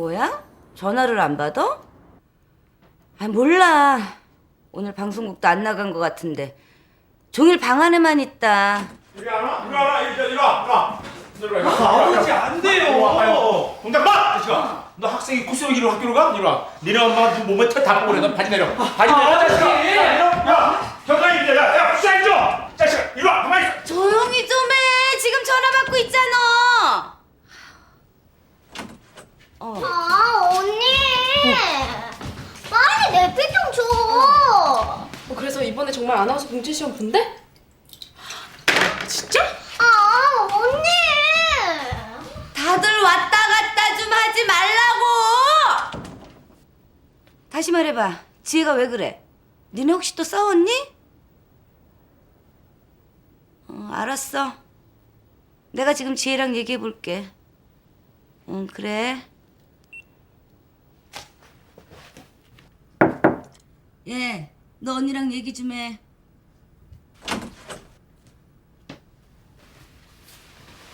뭐야? 전화를 안 받아? 아 몰라. 오늘 방송국도 안 나간 것 같은데 종일 방 안에만 있다. 이리 와라 이리 와라 이리 와 이리 와 이리 와 아버지 안 돼요. 동작 봐! 자식아 너 학생이 구수로기로 학교로 가? 이리 와 니네 엄마 네 몸에 털다 뽑으래 너 바지 내려 바지 내려 자식아 야 경관이 이리 야, 야 구수해 줘 자식아 이리 와 가만히 있어 조용히 좀 해. 지금 전화 받고 있잖아. 어. 아 언니 빨리 내피좀 줘. 어, 그래서 이번에 정말 아나운서 공채 시험 본대? 진짜? 아 언니. 다들 왔다 갔다 좀 하지 말라고. 다시 말해봐. 지혜가 왜 그래? 니네 혹시 또 싸웠니? 어, 알았어. 내가 지금 지혜랑 얘기해 볼게. 응, 그래. 예, 너 언니랑 얘기 좀 해.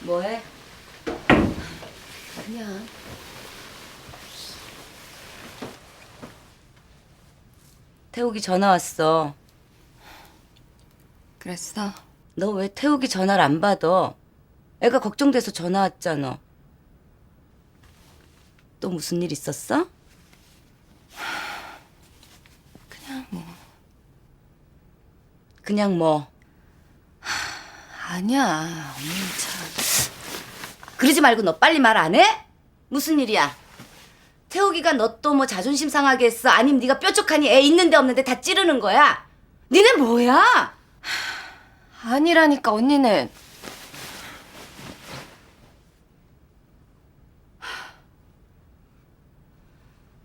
뭐해? 그냥 태욱이 전화 왔어. 그랬어. 너 왜 태욱이 전화를 안 받아? 애가 걱정돼서 전화 왔잖아. 또 무슨 일 있었어? 그냥 뭐 그냥 뭐 아니야. 언니 참. 그러지 말고 너 빨리 말 안 해? 무슨 일이야? 태욱이가 너 또 뭐 자존심 상하게 했어? 아니면 네가 뾰족하니 애 있는데 없는데 다 찌르는 거야? 니네 뭐야? 아니라니까 언니는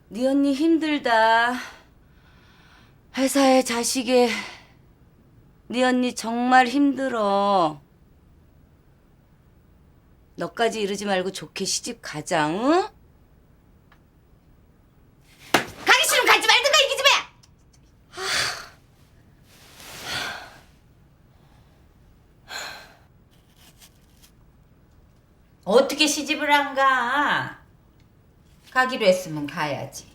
네 언니 힘들다. 회사에 자식에 네 언니 정말 힘들어. 너까지 이러지 말고 좋게 시집 가자, 응? 가기 싫으면 가지 말든가 이 기집애! 어떻게 시집을 안 가? 가기로 했으면 가야지.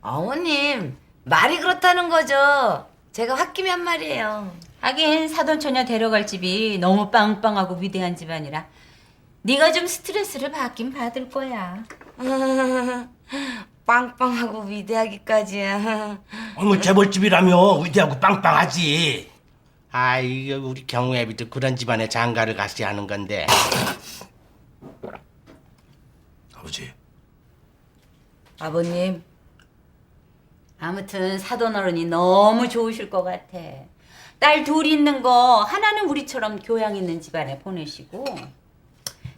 어머님, 말이 그렇다는 거죠. 제가 홧김에 한 말이에요. 하긴 사돈처녀 데려갈 집이 너무 빵빵하고 위대한 집안이라 네가 좀 스트레스를 받긴 받을 거야. 빵빵하고 위대하기까지야. 어머 재벌집이라며 위대하고 빵빵하지. 아 이거 우리 경우 애비도 그런 집안에 장가를 갔어야 하는 건데. 아버지. 아버님, 아무튼 사돈 어른이 너무 좋으실 것 같아. 딸 둘 있는 거 하나는 우리처럼 교양 있는 집안에 보내시고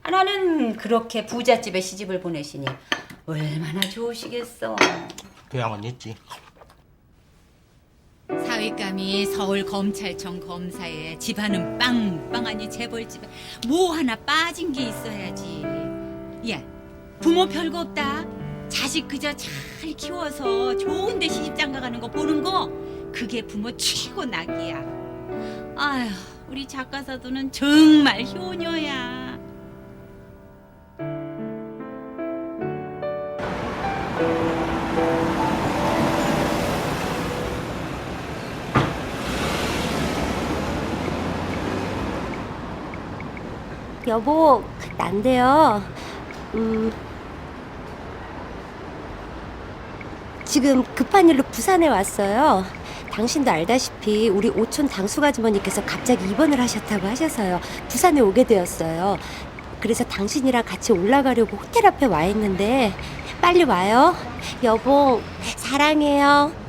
하나는 그렇게 부잣집에 시집을 보내시니 얼마나 좋으시겠어. 교양은 있지. 사윗감이 서울 검찰청 검사에 집안은 빵빵하니 재벌집에 뭐 하나 빠진 게 있어야지. 야, 부모 별거 없다. 자식 그저 잘 키워서 좋은 데 시집장가 가는 거 보는 거 그게 부모 최고 낙이야. 아휴, 우리 작가 사도는 정말 효녀야. 여보 난데요. 음. 지금 급한 일로 부산에 왔어요. 당신도 알다시피 우리 오촌 당숙 아주머니께서 갑자기 입원을 하셨다고 하셔서요. 부산에 오게 되었어요. 그래서 당신이랑 같이 올라가려고 호텔 앞에 와 있는데 빨리 와요. 여보 사랑해요.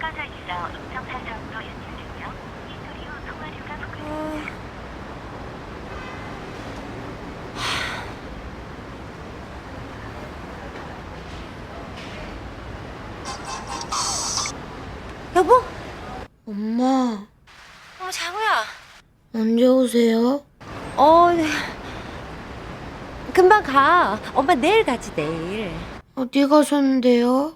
꺼져 있어 음성 사서음으로 연결되며 이 소리 후 통화료가 부과됩니다. 여보 엄마 어머 장우야 언제 오세요? 어, 금방 가. 엄마 내일 가지, 내일. 어디 가셨는데요?